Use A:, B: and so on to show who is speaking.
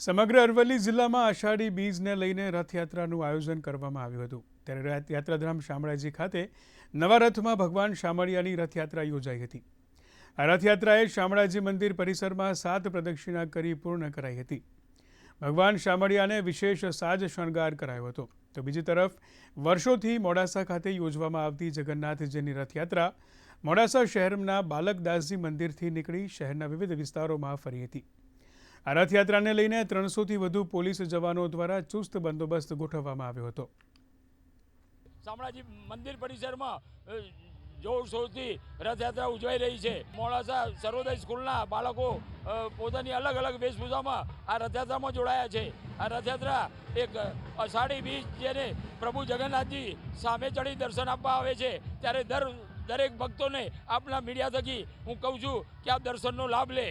A: સમગ્ર અરવલ્લી જિલ્લામાં આષાઢી બીજને લઈને રથયાત્રાનું આયોજન કરવામાં આવ્યું હતું. ત્યારે યાત્રાધામ શામળાજી ખાતે નવા રથમાં ભગવાન શામળિયાની રથયાત્રા યોજાઈ હતી. આ રથયાત્રાએ શામળાજી મંદિર પરિસરમાં સાત પ્રદક્ષિણા કરી પૂર્ણ કરાઈ હતી. ભગવાન શામળિયાને વિશેષ સાજ શણગાર કરાયો હતો. તો બીજી તરફ, વર્ષોથી મોડાસા ખાતે યોજવામાં આવતી જગન્નાથજીની રથયાત્રા મોડાસા શહેરના બાલકદાસજી મંદિરથી નીકળી શહેરના વિવિધ વિસ્તારોમાં ફરી હતી. આ રથયાત્રાને લઈને ત્રણસોથી વધુ પોલીસ જવાનો દ્વારા ચુસ્ત બંદોબસ્ત ગોઠવવામાં આવ્યો હતો.
B: શામળાજી, મંદિર પરિસરમાં જોરશોરથી રથયાત્રા ઉજવાઈ રહી છે. મોડાસા સર્વોદય સ્કૂલના બાળકો પોતાની અલગ અલગ વેશભૂષામાં આ રથયાત્રામાં જોડાયા છે. આ રથયાત્રા એક અષાઢી બીજ જેને પ્રભુ જગન્નાથજી સામે ચડી દર્શન આપવા આવે છે. ત્યારે દર, દરેક ભક્તોને આપના મીડિયા થકી હું કહું છું કે આ દર્શનનો લાભ લે.